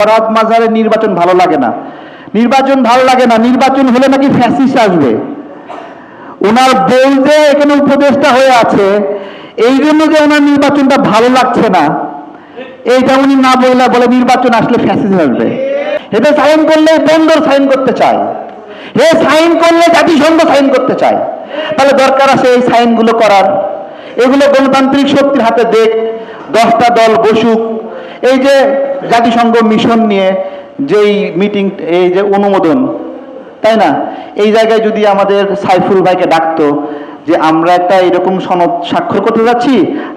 ফরহাদ মাজারের নির্বাচন ভালো লাগে না। নির্বাচন ভালো লাগে না, নির্বাচন হলে নাকি ফ্যাসিস্ট আসবে। ওনার বউ যে এখানে উপদেষ্টা হয়ে আছে, এই জন্য যে ওনার নির্বাচনটা ভালো লাগছে না, এইটা উনি না বললে বলে নির্বাচন আসলে ফ্যাসিস্ট আসবে। এটা সাইন করলে বন্দর সাইন করতে চায়। হে সাইন করলে জাতিসংঘ সাইন করতে চায়। তাহলে দরকার আছে এই সাইনগুলো করার। এগুলো গণতান্ত্রিক শক্তির হাতে দেখ, দশটা দল বসুক। এই যে জাতিসংঘ মিশন নিয়ে যেই মিটিং, এই যে অনুমোদন, তাই না? এই জায়গায় যদি আমাদের সাইফুল ভাইকে ডাকতো যে আমরা একটা এরকম সনদ স্বাক্ষর করতে যাচ্ছি,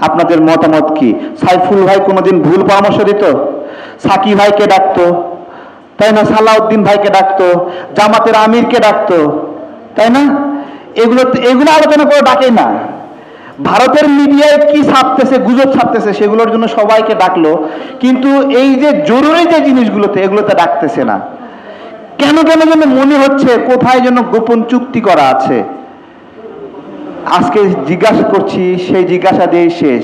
আপনাদের মতামত কি? সাইফুল ভাই কোনোদিন ভুল পরামর্শ দিত? সাকি ভাইকে ডাকতো, তাই না? সালাউদ্দিন ভাইকে ডাকতো, জামাতের আমিরকে ডাকতো, তাই না? এগুলো এগুলো আলোচনা করে ডাকে না। ভারতের মিডিয়ায় কি ছাপতেছে, গুজব ছাপতেছে, সেগুলোর জন্য সবাইকে ডাকলো। কিন্তু এই যে জরুরি যে জিনিসগুলোতে, এগুলোতে ডাকতেছে না। কেন কেন যেন মনে হচ্ছে কোথায় যেন গোপন চুক্তি করা আছে। আজকে জিজ্ঞাসা করছি, সেই জিজ্ঞাসা দিয়ে শেষ।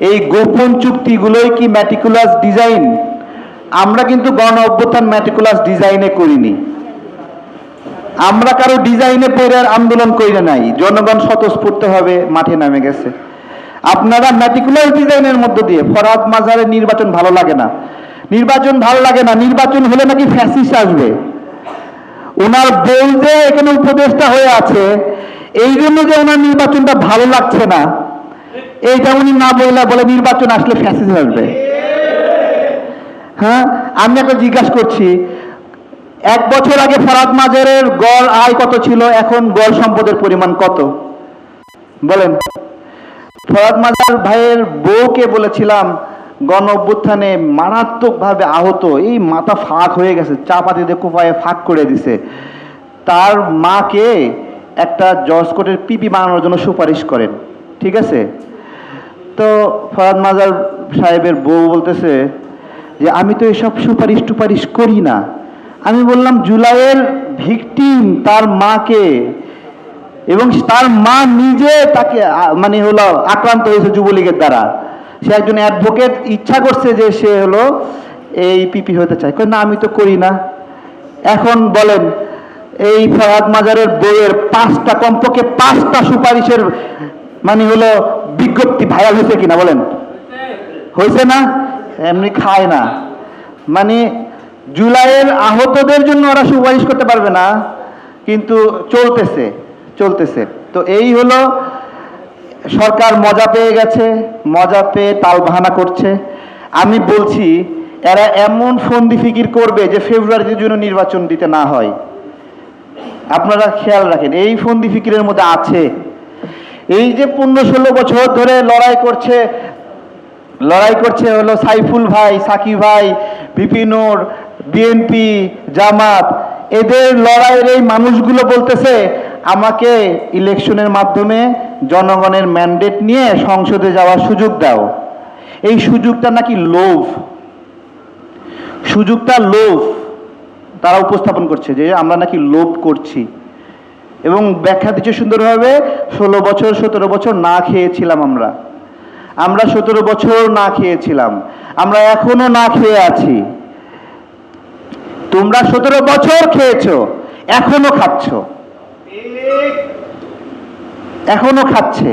এই গোপন চুক্তিগুলোই কি ম্যাটিকুলাস ডিজাইন আমরা কিন্তু গণ অভ্যুত্থান ম্যাটিকুলাস ডিজাইনে করিনি। আমরা কারও ডিজাইনে পড়ে আর আন্দোলন কইরে নাই। জনগণ স্বতঃস্ফূর্ত হবে মাঠে নামে গেছে। আপনারা ম্যাটিকুলার ডিজাইনের মধ্য দিয়ে ফরাদ মাজারের নির্বাচন ভালো লাগে না। নির্বাচন ভালো লাগে না, নির্বাচন হলে নাকি ফ্যাসিস আসবে। ওনার বউ যে এখানে উপদেষ্টা হয়ে আছে, এই জন্য যে ওনার নির্বাচনটা ভালো লাগছে না, এইটা উনি না বললে বলে নির্বাচন আসলে ফ্যাসিস আসবে। হ্যাঁ? আমি একটা জিজ্ঞাসা করছি এক বছর আগে ফরাদ মাজারের গড় আয় কত ছিল? এখন গড় সম্পদের পরিমাণ কত? বলেন। ফরাদ মাজার ভাইয়ের বউকে বলেছিলাম, গণ অভ্যুত্থানে মারাত্মকভাবে আহত। এই মাথা ফাঁক হয়ে গেছে চাপাতি দিয়ে কোপায়ে ফাঁক করে দিছে। তার মাকে একটা জজ কোর্টের পিপি বানানোর জন্য সুপারিশ করেন। ঠিক আছে? তো ফরাদ মাজার সাহেবের বউ বলতেছে যে, আমি তো এসব সুপারিশ টুপারিশ করি না। আমি বললাম, জুলাইয়ের ভিকটিম তার মাকে এবং তার মা নিজে তাকে মানে হলো আক্রান্ত হয়েছে যুবলীগের দ্বারা। সে একজন অ্যাডভোকেট ইচ্ছা করছে যে সে হলো এই পিপি হতে চায়। না, আমি তো করি না। এখন বলেন, এই ফরহাদ মাজারের বইয়ের পাঁচটা, কমপক্ষে পাঁচটা সুপারিশের মানে হলো বিজ্ঞপ্তি ভাইরাল হয়েছে কিনা বলেন? হয়েছে না? এমনি খায় না। মানে জুলাইয়ের আহতদের জন্য ওরা সুপারিশ করতে পারবে না, কিন্তু চলতেছে চলতেছে। তো এই হলো, সরকার মজা পেয়ে গেছে, মজা পেয়ে তাল বাহানা করছে। আমি বলছি, এরা এমন ফন্দি ফিকির করবে যে ফেব্রুয়ারিতে জন্য নির্বাচন দিতে না হয়। আপনারা খেয়াল রাখেন, এই ফন্দি ফিকিরের মধ্যে আছে। এই যে পনেরো ষোলো বছর ধরে লড়াই করছে লড়াই করছে হলো সাইফুল ভাই সাকি ভাই বিপিনুর বিএনপি, জামাত, এদের লড়াইয়ের এই মানুষগুলো বলতেছে, আমাকে ইলেকশনের মাধ্যমে জনগণের ম্যান্ডেট নিয়ে সংসদে যাওয়ার সুযোগ দাও। এই সুযোগটা নাকি লোভ। সুযোগটা লোভ তারা উপস্থাপন করছে যে আমরা নাকি লোভ করছি। এবং ব্যাখ্যা দিচ্ছে সুন্দরভাবে, ষোলো বছর, সতেরো বছর না খেয়েছিলাম আমরা। আমরা সতেরো বছর না খেয়েছিলাম। আমরা এখনও না খেয়ে আছি। তোমরা সতেরো বছর খেয়েছ এখনও খাচ্ছ। এখনও খাচ্ছে।